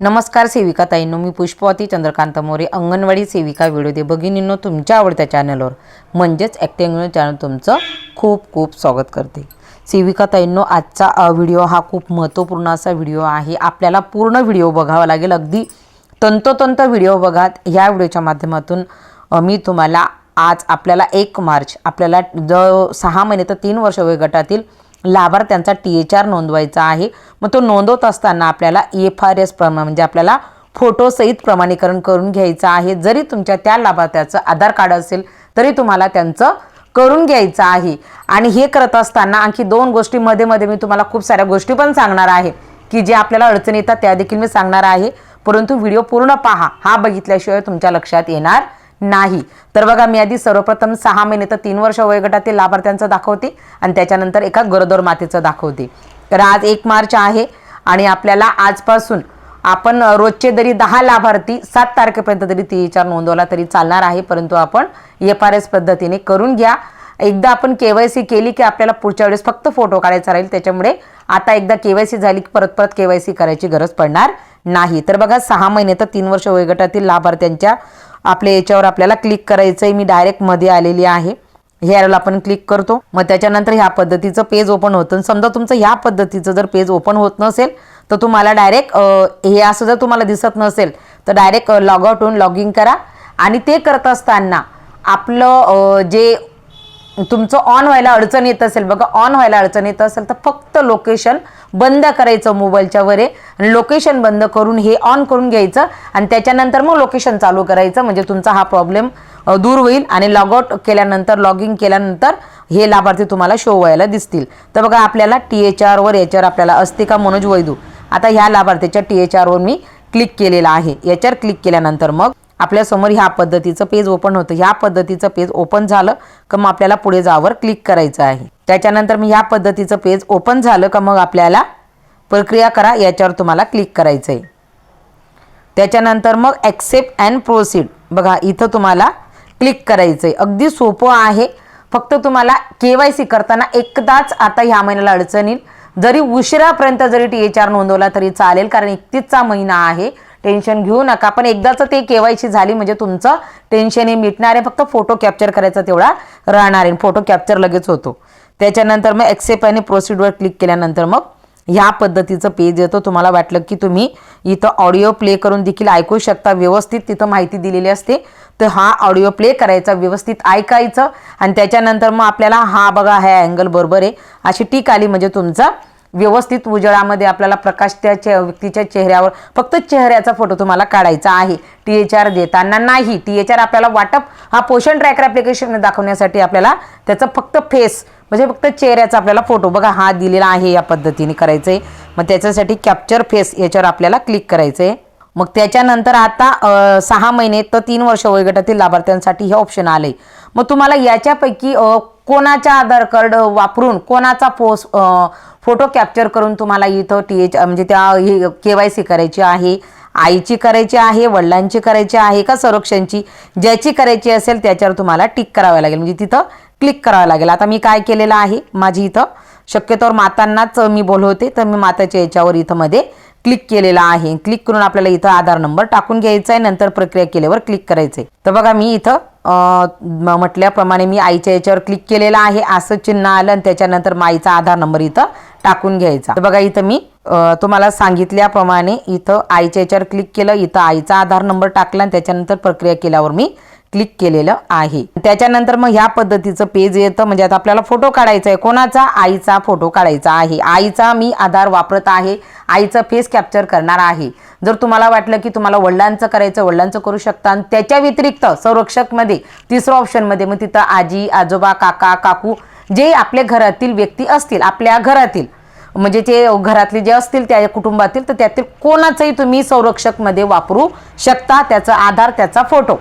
नमस्कार सेविका ताईंनो मी पुष्पवती चंद्रकांत मोरे अंगणवाडी सेविका व्हिडिओ दे भगिनींनो तुमच्या आवडत्या चॅनलवर. म्हणजेच ॲक्टिंग चॅनल तुमचं खूप खूप स्वागत करते. सेविका ताईंनो आजचा व्हिडिओ हा खूप महत्त्वपूर्ण असा व्हिडिओ आहे. आपल्याला पूर्ण व्हिडिओ बघावा लागेल. अगदी तंतोतंत व्हिडिओ बघा. ह्या व्हिडिओच्या माध्यमातून मी तुम्हाला आज आपल्याला एक मार्च आपल्याला जवळ सहा महिने तर तीन वर्ष वयोगटातील लाभार्थ्यांचा टी एच आर नोंदवायचा आहे. मग तो नोंदवत असताना आपल्याला एफ आर एस प्रमाण म्हणजे आपल्याला फोटोसहित प्रमाणीकरण करून घ्यायचं आहे. जरी तुमच्या त्या लाभार्थ्याचं आधार कार्ड असेल तरी तुम्हाला त्यांचं करून घ्यायचं आहे. आणि हे करत असताना आणखी दोन गोष्टीमध्ये मध्ये मी तुम्हाला खूप साऱ्या गोष्टी पण सांगणार आहे. की जे आपल्याला अडचणी येतात त्या देखील मी सांगणार आहे. परंतु व्हिडिओ पूर्ण पहा. हा बघितल्याशिवाय तुमच्या लक्षात येणार नाही. तर बघा मी आधी सर्वप्रथम सहा महिने तर तीन वर्ष वयोगटातील लाभार्थ्यांचं दाखवते आणि त्याच्यानंतर एका गरोदर मातेचं दाखवते. तर आज एक मार्च आहे आणि आपल्याला आजपासून आपण रोजचे जरी दहा लाभार्थी सात तारखेपर्यंत जरी ती विचार नोंदवला तरी चालणार आहे परंतु आपण एफ आर एस पद्धतीने करून घ्या. एकदा आपण के वाय सी केली की आपल्याला पुढच्या वेळेस फक्त फोटो काढायचा राहील त्याच्यामुळे आता एकदा के वाय सी झाली की परत परत के वाय सी करायची गरज पडणार नाही. तर बघा सहा महिने तर तीन वर्ष वयोगटातील लाभार्थ्यांच्या आपल्या याच्यावर आपल्याला क्लिक करायचं आहे मी डायरेक्टमध्ये आलेली आहे. हे ॲरोला आपण क्लिक करतो. मग त्याच्यानंतर ह्या पद्धतीचं पेज ओपन होतं. समजा तुमचं ह्या पद्धतीचं जर पेज ओपन होत नसेल तर तुम्हाला डायरेक्ट हे असं जर तुम्हाला दिसत नसेल तर डायरेक्ट लॉग आउट होऊन लॉग इन करा. आणि ते करत असताना आपलं जे तुमचं ऑन व्हायला अडचण येत असेल बघा ऑन व्हायला अडचण येत असेल तर फक्त लोकेशन बंद करायचं मोबाईलच्या वर. आणि लोकेशन बंद करून हे ऑन करून घ्यायचं आणि त्याच्यानंतर मग लोकेशन चालू करायचं. म्हणजे तुमचा हा प्रॉब्लेम दूर होईल आणि लॉगआउट केल्यानंतर लॉग इन केल्यानंतर हे लाभार्थी तुम्हाला शो व्हायला दिसतील. तर बघा आपल्याला टी एच आरवर याच्यावर आपल्याला असते का मनोज वैदू. आता ह्या लाभार्थीच्या टी एच आरवर मी क्लिक केलेला आहे. याच्यावर क्लिक केल्यानंतर मग आपल्यासमोर ह्या पद्धतीचं पेज ओपन होतं. ह्या पद्धतीचं पेज ओपन झालं का मग आपल्याला पुढे जावर क्लिक करायचं आहे. त्याच्यानंतर मी ह्या पद्धतीचं पेज ओपन झालं का मग आपल्याला प्रक्रिया करा याच्यावर तुम्हाला क्लिक करायचं आहे त्याच्यानंतर मग ॲक्सेप्ट अँड प्रोसीड बघा इथं तुम्हाला क्लिक करायचं आहे अगदी सोपं आहे. फक्त तुम्हाला के वाय सी करताना एकदाच आता ह्या महिन्याला अडचण येईल. जरी उशिरापर्यंत जरी टी एच आर नोंदवला तरी चालेल कारण एकतीसचा महिना आहे. टेन्शन घेऊ नका. पण एकदाच ते केवायसी झाली म्हणजे तुमचं टेन्शन हे मिटणार आहे. फक्त फोटो कॅप्चर करायचा तेवढा राहणार आहे. फोटो कॅप्चर लगेच होतो. त्याच्यानंतर मग ॲक्सेप्ट आणि प्रोसिडवर क्लिक केल्यानंतर मग ह्या पद्धतीचं पेज येतो. तुम्हाला वाटलं की तुम्ही इथं ऑडिओ प्ले करून देखील ऐकू शकता. व्यवस्थित तिथं माहिती दिलेली असते. तर हा ऑडिओ प्ले करायचा व्यवस्थित ऐकायचं. आणि त्याच्यानंतर मग आपल्याला हा बघा हा अँगल बरोबर आहे. अशी टीक आली म्हणजे तुमचा व्यवस्थित उजळामध्ये आपल्याला प्रकाश त्या चे व्यक्तीच्या चेहऱ्यावर फक्त चेहऱ्याचा फोटो तुम्हाला काढायचा आहे. टी एच आर देताना नाही. टी एच आर आपल्याला वाटप हा पोषण ट्रॅकर ॲप्लिकेशन दाखवण्यासाठी आपल्याला त्याचा फक्त फेस म्हणजे फक्त चेहऱ्याचा आपल्याला फोटो बघा हा दिलेला आहे या पद्धतीने करायचं आहे मग त्याच्यासाठी कॅप्चर फेस याच्यावर आपल्याला क्लिक करायचं आहे मग त्याच्यानंतर आता सहा महिने तर तीन वर्ष वयोगटातील लाभार्थ्यांसाठी हे ऑप्शन आले. मग तुम्हाला याच्यापैकी कोणाच्या कोणाचा आधार कार्ड वापरून कोणाचा पोस फोटो कॅप्चर करून तुम्हाला इथं टी एच म्हणजे त्या के वाय सी करायची आहे आईची करायची आहे वडिलांची करायची आहे का संरक्षणची? ज्याची करायची असेल त्याच्यावर तुम्हाला टिक करावं लागेल. म्हणजे तिथं क्लिक करावं लागेल. आता मी काय केलेलं आहे? माझी इथं शक्यतोवर मातांनाच मी बोलवते. तर मी माताच्या याच्यावर इथं मध्ये क्लिक केलेला आहे. क्लिक करून आपल्याला इथं आधार नंबर टाकून घ्यायचा आहे. नंतर प्रक्रिया केल्यावर क्लिक करायचं आहे तर बघा मी इथं म्हटल्याप्रमाणे मी आईच्या याच्यावर क्लिक केलेलं आहे. असं चिन्ह आलं आणि त्याच्यानंतर माईचा आधार नंबर इथं टाकून घ्यायचा. तर बघा इथं मी तुम्हाला सांगितल्याप्रमाणे इथं आईच्या याच्यावर क्लिक केलं. इथं आईचा आधार नंबर टाकला आणि त्याच्यानंतर प्रक्रिया केल्यावर मी क्लिक केलेलं आहे. त्याच्यानंतर मग ह्या पद्धतीचं पेज येतं. म्हणजे आता आपल्याला फोटो काढायचा आहे कोणाचा आईचा फोटो काढायचा आहे? आईचा मी आधार वापरत आहे. आईचं फेस कॅप्चर करणार आहे. जर तुम्हाला वाटलं की तुम्हाला वडिलांचं करायचं वडिलांचं करू शकता. आणि त्याच्या व्यतिरिक्त संरक्षकमध्ये तिसरं ऑप्शनमध्ये मग तिथं आजी आजोबा काका काकू जे आपल्या घरातील व्यक्ती असतील आपल्या घरातील म्हणजे ते घरातले जे असतील त्या कुटुंबातील तर त्यातील कोणाचंही तुम्ही संरक्षकमध्ये वापरू शकता. त्याचा आधार त्याचा फोटो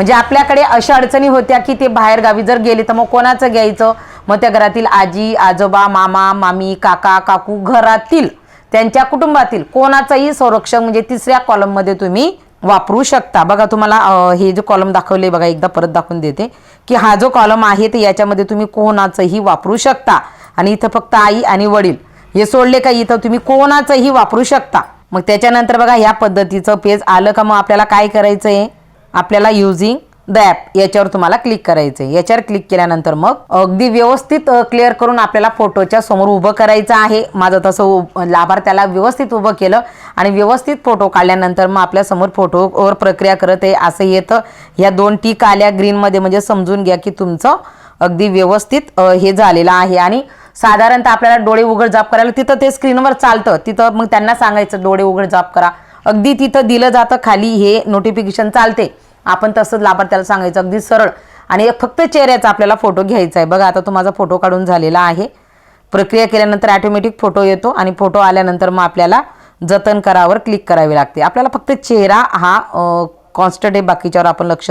म्हणजे आपल्याकडे अशा अडचणी होत्या की ते बाहेर गावी जर गेले तर मग कोणाचं घ्यायचं? मग त्या घरातील आजी आजोबा मामा मामी काका काकू घरातील त्यांच्या कुटुंबातील कोणाचंही संरक्षक म्हणजे तिसऱ्या कॉलममध्ये तुम्ही वापरू शकता. बघा तुम्हाला हे जे कॉलम दाखवले बघा एकदा परत दाखवून देते. की हा जो कॉलम आहे तर याच्यामध्ये तुम्ही कोणाचंही वापरू शकता. आणि इथं फक्त आई आणि वडील. हे सोडले का इथं तुम्ही कोणाचंही वापरू शकता. मग त्याच्यानंतर बघा ह्या पद्धतीचं पेज आलं का मग आपल्याला काय करायचं आहे आपल्याला युझिंग द ॲप याच्यावर तुम्हाला क्लिक करायचं आहे याच्यावर क्लिक केल्यानंतर मग अगदी व्यवस्थित क्लिअर करून आपल्याला फोटोच्या समोर उभं करायचं आहे. माझं तसं उ- लाभार्थ्याला व्यवस्थित उभं केलं आणि व्यवस्थित फोटो काढल्यानंतर मग आपल्यासमोर फोटोवर प्रक्रिया करत आहे. असं येतं. ह्या दोन टीक आल्या ग्रीनमध्ये म्हणजे समजून घ्या की तुमचं अगदी व्यवस्थित हे झालेलं आहे. आणि साधारणतः आपल्याला डोळे उघड जाप करायला तिथं ते स्क्रीनवर चालतं. तिथं मग त्यांना सांगायचं डोळे उघड जाप करा. अगदी तिथं दिलं जातं खाली हे नोटिफिकेशन चालते. आपण तसंच लाभार्थ्याला सांगायचं अगदी सरळ. आणि एक फक्त चेहऱ्याचा आपल्याला फोटो घ्यायचा आहे. बघा आता तो माझा फोटो काढून झालेला आहे. प्रक्रिया केल्यानंतर ॲटोमॅटिक फोटो येतो आणि फोटो आल्यानंतर मग आपल्याला जतन करावर क्लिक करावी लागते. आपल्याला फक्त चेहरा हा कॉन्स्टंट आहे बाकीच्यावर आपण लक्ष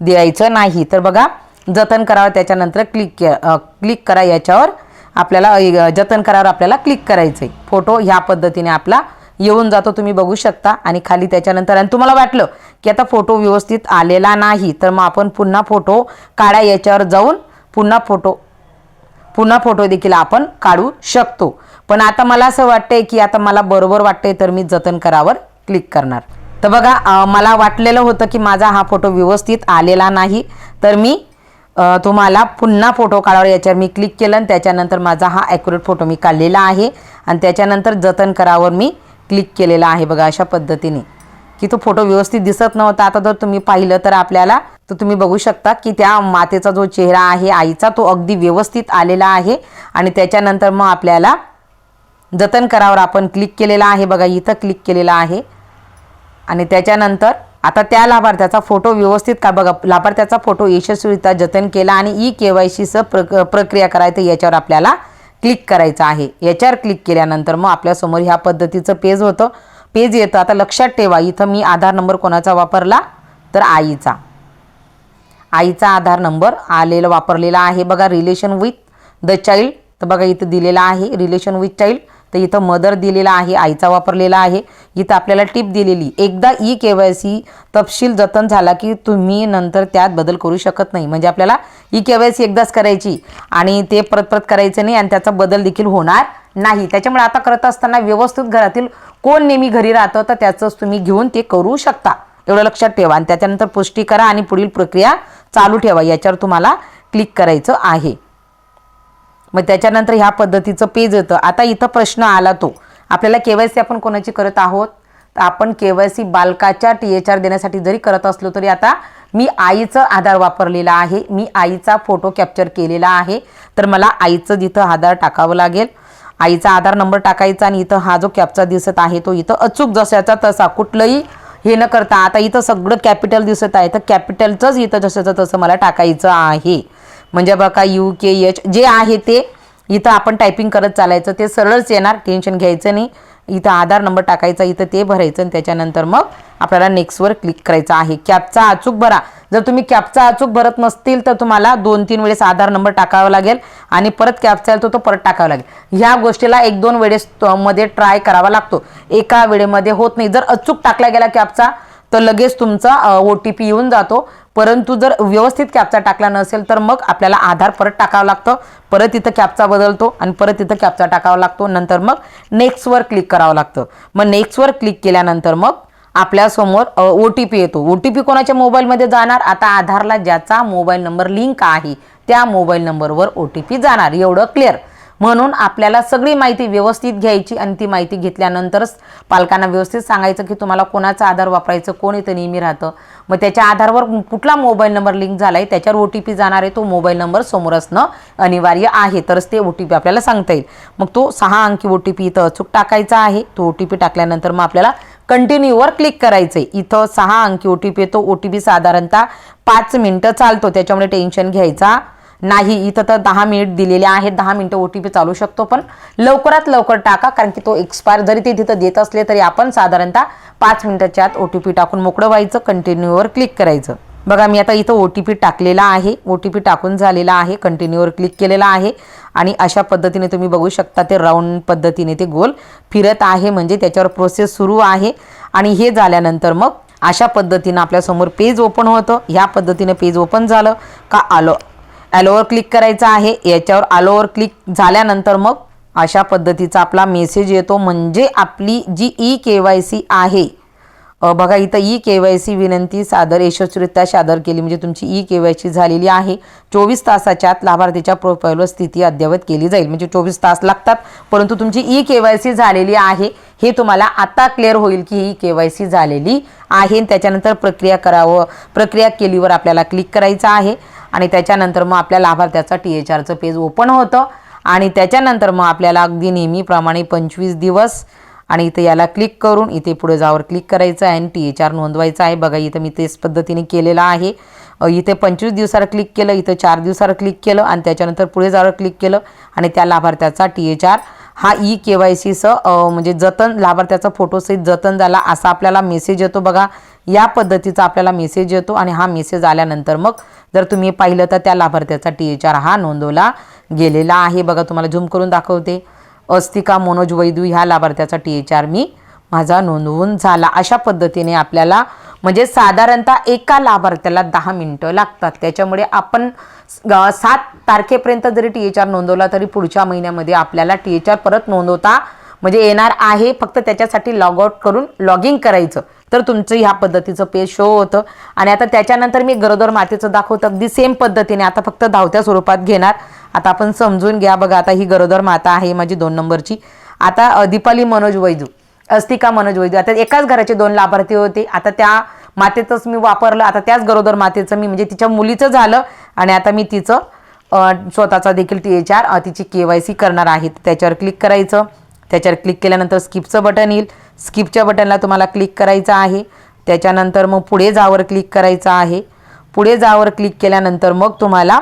द्यायचं नाही. तर बघा जतन करावं त्याच्यानंतर क्लिक क्लिक करा याच्यावर आपल्याला जतन करावर आपल्याला क्लिक करायचं आहे फोटो ह्या पद्धतीने आपला येऊन जातो तुम्ही बघू शकता. आणि खाली त्याच्यानंतर आणि तुम्हाला वाटलं की आता फोटो व्यवस्थित आलेला नाही तर मग आपण पुन्हा फोटो काढा याच्यावर जाऊन पुन्हा फोटो पुन्हा फोटो देखील आपण काढू शकतो. पण आता मला असं वाटतंय की आता मला बरोबर वाटतंय तर मी जतन करावर क्लिक करणार. तर बघा मला वाटलेलं होतं की माझा हा फोटो व्यवस्थित आलेला नाही तर मी तुम्हाला पुन्हा फोटो काढावर याच्यावर मी क्लिक केलं आणि त्याच्यानंतर माझा हा ॲक्युरेट फोटो मी काढलेला आहे. आणि त्याच्यानंतर जतन करावर मी क्लिक केलेला आहे बघा अशा पद्धतीने. की तो फोटो व्यवस्थित दिसत नव्हता. आता जर तुम्ही पाहिलं तर आपल्याला तर तुम्ही बघू शकता की त्या मातेचा जो चेहरा आहे आईचा तो अगदी व्यवस्थित आलेला आहे. आणि त्याच्यानंतर मग आपल्याला जतन करावर आपण क्लिक केलेला आहे बघा इथं क्लिक केलेला आहे. आणि त्याच्यानंतर आता त्या लाभार्थ्याचा फोटो व्यवस्थित का बघा लाभार्थ्याचा फोटो यशस्वीरित्या जतन केला आणि ई के वाय सीचं प्रक प्रक्रिया करायचं याच्यावर आपल्याला क्लिक करायचं आहे. याच्यावर क्लिक केल्यानंतर मग आपल्यासमोर ह्या पद्धतीचं पेज होतं. पेज येतं. आता लक्षात ठेवा इथं मी आधार नंबर कोणाचा वापरला? तर आईचा. आईचा आधार नंबर आलेला वापरलेला आहे. बघा रिलेशन विथ द चाइल्ड तर बघा इथं दिलेला आहे. रिलेशन विथ चाइल्ड तर इथं मदर दिलेला आहे. आईचा वापरलेला आहे. इथं आपल्याला टिप दिलेली. एकदा ई के वाय सी तपशील जतन झाला की तुम्ही नंतर त्यात बदल करू शकत नाही. म्हणजे आपल्याला ही के वाय सी एकदाच करायची. आणि ते परत परत करायचं नाही आणि त्याचा बदल देखील होणार नाही. त्याच्यामुळे आता करत असताना व्यवस्थित घरातील कोण नेहमी घरी राहतं तर त्याचंच तुम्ही घेऊन ते करू शकता. एवढं लक्षात ठेवा आणि त्याच्यानंतर पुष्टी करा आणि पुढील प्रक्रिया चालू ठेवा. याच्यावर तुम्हाला क्लिक करायचं आहे. मग त्याच्यानंतर ह्या पद्धतीचं पेज येतं. आता इथं प्रश्न आला तो. आपल्याला के वाय सी आपण कोणाची करत आहोत? तर आपण के वाय सी बालकाच्या टी एच आर देण्यासाठी जरी करत असलो तरी आता मी आईचं आधार वापरलेला आहे. मी आईचा फोटो कॅप्चर केलेला आहे. तर मला आईचं जिथं आधार टाकावं लागेल आईचा आधार नंबर टाकायचा आणि इथं हा जो कॅपचा दिसत आहे तो इथं अचूक जशाचा तसा कुठलंही हे न करता आता इथं सगळं कॅपिटल दिसत आहे. तर कॅपिटलचंच इथं जशाचं तसं मला टाकायचं आहे. म्हणजे बघा यू के एच जे आहे ते इथं आपण टायपिंग करत चालायचं ते सरळच येणार टेन्शन घ्यायचं नाही. इथं आधार नंबर टाकायचा इथं ते भरायचं आणि त्याच्यानंतर मग आपल्याला नेक्स्टवर क्लिक करायचं आहे. कॅपचा अचूक भरा. जर तुम्ही कॅपचा अचूक भरत नसतील तर तुम्हाला दोन तीन वेळेस आधार नंबर टाकावा लागेल आणि परत कॅपचा तो तो परत टाकावा लागेल. ह्या गोष्टीला एक दोन वेळेस मध्ये ट्राय करावा लागतो. एका वेळेमध्ये होत नाही. जर अचूक टाकला गेला कॅपचा तर लगेच तुमचा ओ टी पी येऊन जातो. परंतु जर व्यवस्थित कॅपचा टाकला नसेल तर मग आपल्याला आधार परत टाकावं लागतं. परत इथं कॅपचा बदलतो आणि परत इथं कॅपचा टाकावा लागतो. नंतर मग नेक्स्टवर क्लिक करावं लागतं. मग नेक्स्टवर क्लिक केल्यानंतर मग आपल्यासमोर ओ टी पी येतो. ओ टी पी कोणाच्या मोबाईलमध्ये जाणार? आता आधारला ज्याचा मोबाईल नंबर लिंक आहे त्या मोबाईल नंबरवर ओ टी पी जाणार. एवढं क्लिअर म्हणून आपल्याला सगळी माहिती व्यवस्थित घ्यायची आणि ती माहिती घेतल्यानंतरच पालकांना व्यवस्थित सांगायचं की तुम्हाला कोणाचा आधार वापरायचं कोण इथं नेहमी राहतं. मग त्याच्या आधारवर कुठला मोबाईल नंबर लिंक झाला आहे त्याच्यावर ओ टी पी जाणार आहे तो मोबाईल नंबर समोर असणं अनिवार्य आहे. तरच ते ओ टी पी आपल्याला सांगता येईल. मग तो सहा अंकी ओ टी पी इथं अचूक टाकायचा आहे. तो ओ टी पी टाकल्यानंतर मग आपल्याला कंटिन्यूवर क्लिक करायचं आहे इथं सहा अंकी ओ टी पी येतो. ओ टी पी साधारणतः पाच मिनटं चालतो. त्याच्यामुळे टेन्शन घ्यायचा नाही इथं तर दहा मिनिट दिलेले आहेत दहा मिनिटं ओ टी पी चालू शकतो पण लवकरात लवकर टाका कारण की तो एक्सपायर जरी ते तिथं देत असले तरी आपण साधारणतः पाच मिनिटाच्या आत ओ टी पी टाकून मोकळं व्हायचं कंटिन्यूवर क्लिक करायचं. बघा मी आता इथं ओ टी पी टाकलेला आहे ओ टी पी टाकून झालेला आहे कंटिन्यूवर क्लिक केलेला आहे आणि अशा पद्धतीने तुम्ही बघू शकता ते राऊंड पद्धतीने ते गोल फिरत आहे म्हणजे त्याच्यावर प्रोसेस सुरू आहे. आणि हे झाल्यानंतर मग अशा पद्धतीनं आपल्यासमोर पेज ओपन होतं. ह्या पद्धतीने पेज ओपन झालं. का आलं? ॲलोवर क्लिक करायचं आहे. याच्यावर आलोवर क्लिक झाल्यानंतर मग अशा पद्धतीचा आपला मेसेज येतो. म्हणजे आपली जी ई के वाय सी आहे बघा इथं ई के वाय सी विनंती सादर यशस्वीरित्या सादर केली. म्हणजे तुमची ई के वाय सी झालेली आहे. चोवीस तासाच्या आत लाभार्थीच्या प्रोफाईलवर स्थिती अद्ययावत केली जाईल. म्हणजे चोवीस तास लागतात परंतु तुमची ई के वाय सी झालेली आहे. हे तुम्हाला आता क्लिअर होईल की ही के वाय सी झालेली आहे. त्याच्यानंतर प्रक्रिया करावं प्रक्रिया केलीवर आपल्याला क्लिक करायचं आहे. आणि त्याच्यानंतर मग आपल्या लाभार्थ्याचा टी एच आरचं पेज ओपन होतं. आणि त्याच्यानंतर मग आपल्याला अगदी नेहमीप्रमाणे पंचवीस दिवस आणि इथे याला क्लिक करून इथे पुढे जावर क्लिक करायचं आहे आणि टी एच आर नोंदवायचं आहे. बघा इथं मी तेच पद्धतीने केलेलं आहे. इथे पंचवीस दिवसावर क्लिक केलं इथं चार दिवसावर क्लिक केलं आणि त्याच्यानंतर पुढे जावर क्लिक केलं आणि त्या लाभार्थ्याचा टी एच आर हा ई के वाय सीचं म्हणजे जतन लाभार्थ्याचा फोटोसहित जतन झाला असा आपल्याला मेसेज येतो बघा. या पद्धतीचा आपल्याला मेसेज येतो आणि हा मेसेज आल्यानंतर मग जर तुम्ही पाहिलं तर त्या लाभार्थ्याचा टी एच आर हा नोंदवला गेलेला आहे. बघा तुम्हाला झूम करून दाखवते. अस्तिका मनोज वैदू ह्या लाभार्थ्याचा टी एच आर मी माझा नोंदवून झाला. अशा पद्धतीने आपल्याला म्हणजे साधारणतः एका लाभार्थ्याला दहा मिनटं लागतात. त्याच्यामुळे आपण सात तारखेपर्यंत जरी टी एच आर नोंदवला तरी पुढच्या महिन्यामध्ये आपल्याला टी एच आर परत नोंदवता म्हणजे येणार आहे फक्त त्याच्यासाठी लॉग आउट करून लॉगिंग करायचं. तर तुमचं ह्या पद्धतीचं पेज शो होतं. आणि आता त्याच्यानंतर मी गरोदर मातेचं दाखवतं अगदी सेम पद्धतीने आता फक्त धावत्या स्वरूपात घेणार. आता आपण समजून घ्या बघा आता ही गरोदर माता आहे माझी दोन नंबरची. आता दीपाली मनोज वैजू अस्तिका मनोज वैद्य आता एकाच घराचे दोन लाभार्थी होते. आता त्या मातेचंच मी वापरलं. आता त्याच गरोदर मातेचं मी म्हणजे तिच्या मुलीचं झालं. आणि आता मी तिचं स्वतःचा देखील टी एच आर तिची के वाय सी करणार आहे. त्याच्यावर क्लिक करायचं. त्याच्यावर क्लिक केल्यानंतर स्किपचं बटन येईल. स्किपच्या बटनला तुम्हाला क्लिक करायचं आहे. त्याच्यानंतर मग पुढे जावर क्लिक करायचं आहे. पुढे जावर क्लिक केल्यानंतर मग तुम्हाला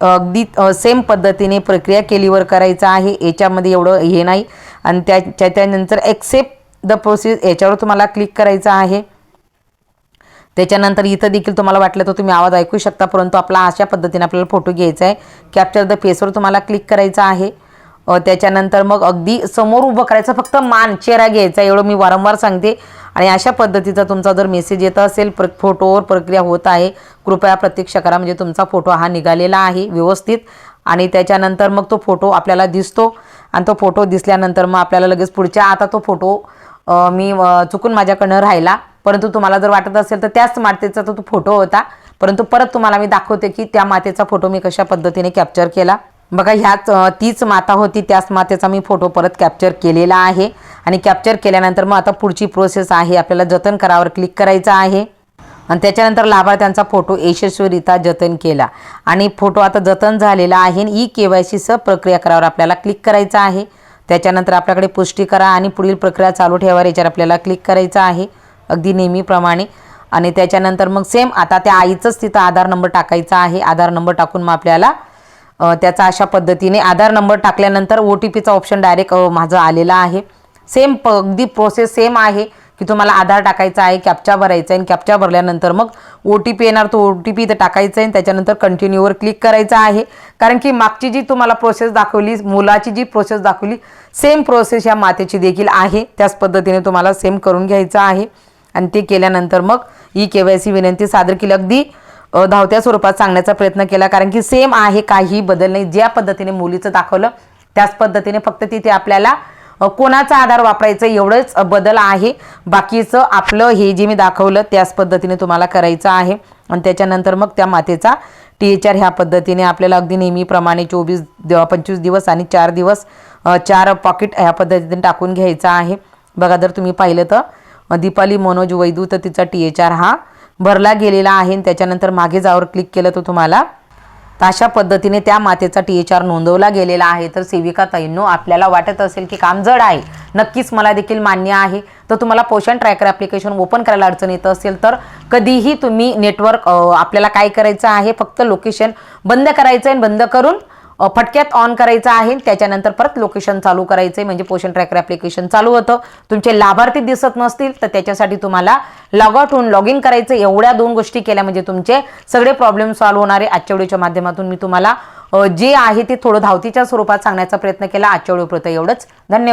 अगदी सेम पद्धतीने प्रक्रिया केलीवर करायचं आहे. याच्यामध्ये एवढं हे नाही. आणि त्याच्या त्यानंतर एक्सेप्ट द प्रोसेस याच्यावर तुम्हाला क्लिक करायचं आहे. त्याच्यानंतर इथं देखील तुम्हाला वाटलं तर तुम्ही आवाज ऐकू शकता परंतु आपला अशा पद्धतीने आपल्याला फोटो घ्यायचा आहे. कॅप्चर द फेसवर तुम्हाला क्लिक करायचं आहे. त्याच्यानंतर मग अगदी समोर उभं करायचं फक्त मान चेहरा घ्यायचा एवढं मी वारंवार सांगते. आणि अशा पद्धतीचा तुमचा जर मेसेज येत असेल प्र फोटोवर प्रक्रिया होत आहे कृपया प्रतीक्षा करा म्हणजे तुमचा फोटो हा निघालेला आहे व्यवस्थित. आणि त्याच्यानंतर मग तो फोटो आपल्याला दिसतो. आणि तो फोटो दिसल्यानंतर मग आपल्याला लगेच पुढच्या आता तो फोटो मी चुकून माझ्याकडनं राहिला. परंतु तुम्हाला जर वाटत असेल तर त्याच मातेचा तो तो फोटो होता. परंतु परत तुम्हाला मी दाखवते की त्या मातेचा फोटो मी कशा पद्धतीने कॅप्चर केला. बघा ह्याच तीच माता होती. त्याच मातेचा मी फोटो परत कॅप्चर केलेला आहे. आणि कॅप्चर केल्यानंतर मग आता पुढची प्रोसेस आहे. आपल्याला जतन करावर क्लिक करायचं आहे. आणि त्याच्यानंतर लाभार्थ्यांचा फोटो यशस्वीरित्या जतन केला. आणि फोटो आता जतन झालेला आहे. ई के वाय सी सह प्रक्रिया करावर आपल्याला क्लिक करायचं आहे. त्याच्यानंतर आपल्याकडे पुष्टी करा आणि पुढील प्रक्रिया चालू ठेवा याच्यावर आपल्याला क्लिक करायचं आहे. अगदी नेहमीप्रमाणे. आणि त्याच्यानंतर मग सेम आता त्या आईचंच तिथं आधार नंबर टाकायचा आहे. आधार नंबर टाकून मग आपल्याला त्याचा अशा पद्धतीने आधार नंबर टाकल्यानंतर ओ टी पीचा ऑप्शन डायरेक्ट माझं आलेला आहे. सेम प अगदी प्रोसेस सेम आहे की तुम्हाला आधार टाकायचा आहे कॅप्चा भरायचा आहे आणि कॅप्चा भरल्यानंतर मग ओ टी पी येणार तो ओ टी पी इथं टाकायचा आहे आणि त्याच्यानंतर कंटिन्यूवर क्लिक करायचं आहे. कारण की मागची जी तुम्हाला प्रोसेस दाखवली मुलाची जी प्रोसेस दाखवली सेम प्रोसेस या मातेची देखील आहे. त्याच पद्धतीने तुम्हाला सेम करून घ्यायचं आहे. आणि ते केल्यानंतर मग ई के वाय सी विनंती सादर केली. अगदी धावत्या स्वरूपात सांगण्याचा प्रयत्न केला. कारण की सेम आहे काही बदल नाही. ज्या पद्धतीने मुलीचं दाखवलं त्याच पद्धतीने फक्त तिथे आपल्याला कोणाचा आधार वापरायचं एवढंच बदल आहे. बाकीचं आपलं हे जे मी दाखवलं त्याच पद्धतीने तुम्हाला करायचं आहे. आणि त्याच्यानंतर मग त्या मातेचा टी एच आर ह्या पद्धतीने आपल्याला अगदी नेहमीप्रमाणे चोवीस पंचवीस दिवस आणि चार दिवस चार पॉकेट ह्या पद्धतीने टाकून घ्यायचा आहे. बघा जर तुम्ही पाहिलं तर दीपाली मनोज वैदू तर तिचा टी एच आर हा भरला गेलेला आहे आणि त्याच्यानंतर मागे जावर क्लिक केलं तर तुम्हाला तर अशा पद्धतीने त्या मातेचा टी एच आर नोंदवला गेलेला आहे. तर सेविका ताईंनो आपल्याला वाटत असेल की काम जड आहे. नक्कीच मला देखील मान्य आहे. तर तुम्हाला पोषण ट्रॅकर ॲप्लिकेशन ओपन करायला अडचण येत असेल तर कधीही तुम्ही नेटवर्क आपल्याला काय करायचं आहे फक्त लोकेशन बंद करायचं आहे बंद करून फटक्यात ऑन करायचं आहे. त्याच्यानंतर परत लोकेशन चालू करायचं आहे म्हणजे पोषण ट्रॅकर ॲप्लिकेशन चालू होतं. तुमचे लाभार्थी दिसत नसतील तर त्याच्यासाठी तुम्हाला लॉग आउट होऊन लॉग इन करायचं एवढ्या दोन गोष्टी केल्या म्हणजे तुमचे सगळे प्रॉब्लेम सॉल्व्ह होणारे आजच्या व्हिडिओच्या माध्यमातून मी तुम्हाला जे आहे ते थोडं धावतीच्या स्वरूपात सांगण्याचा प्रयत्न केला. आजच्या व्हिडिओपर्यंत एवढंच. धन्यवाद.